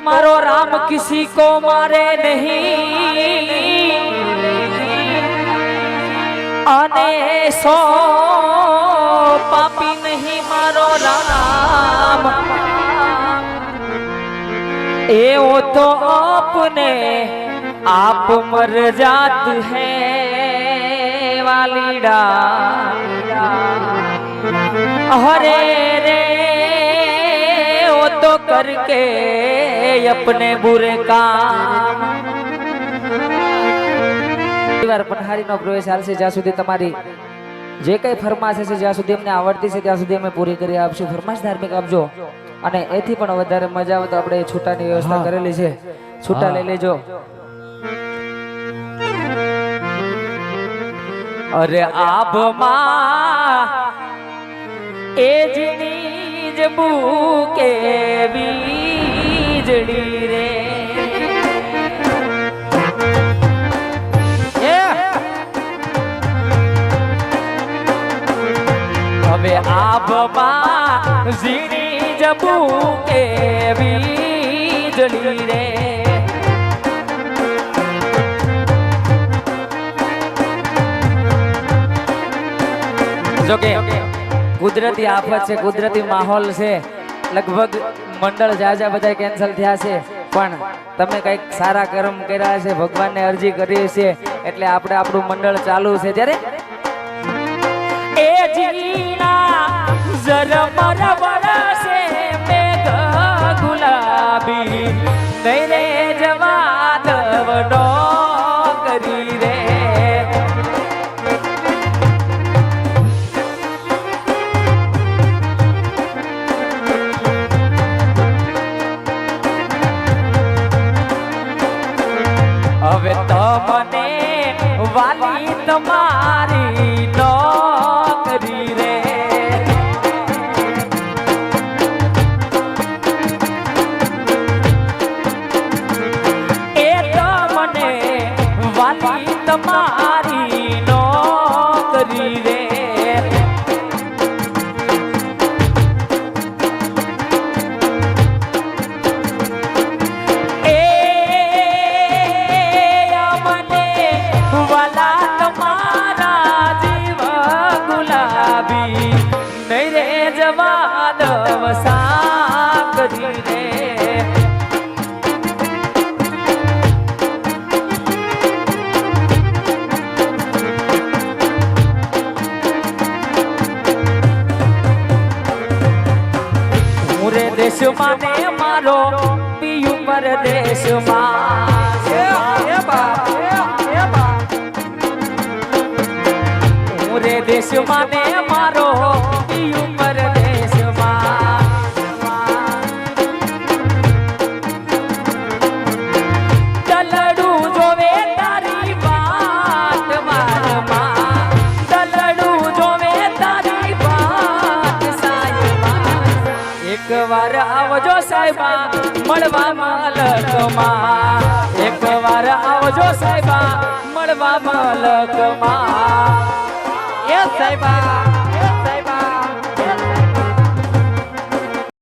तुम्हारो राम किसी को मारे नहीं। आने सो, पापी नहीं मारो राम। ए वो तो आपने आप मर जात है, वाली डा हरे रे करके अपने बुरे काम વાર પનહારીનો પ્રવેશ હાલશે જ્યાં સુધી તમારી જે કઈ ફરમાશ હશે જ્યાં સુધી અમને આવડતી છે ત્યાં સુધી અમે પૂરી કરી આપશું ફરમાશ ધાર્મિક આપજો અને એથી પણ વધારે મજા આવે તો આપણે છૂટાની વ્યવસ્થા હા. કરેલી છે છૂટા હા. લઈ લેજો અરે આભમાં એ જની જ બુકે વીજળી રે હવે આભમાં ઝીણી જ બુકે વીજળી રે જોકે કુદરતી આફત છે, કુદરતી માહોલ છે. લગભગ મંડળ જાજા બધા કેન્સલ થયા છે. પણ તમે કંઈક સારા કર્મ કર્યા છે, ભગવાનને અરજી કરી છે, એટલે આપણે આપણું મંડળ ચાલુ છે. ત્યારે એ જીણા તમને વાલી તમારી નોકરી રે. એ તમને વાલી તમારી નોકરી રે. દેશમાં ને મારો પિયું પરદેશમાં રે દેશમાં ને મારો આવજો સાહેબા મળવા માલકમાં એક વાર આવજો સાહેબા મળવા માલકમાં એ સાહેબા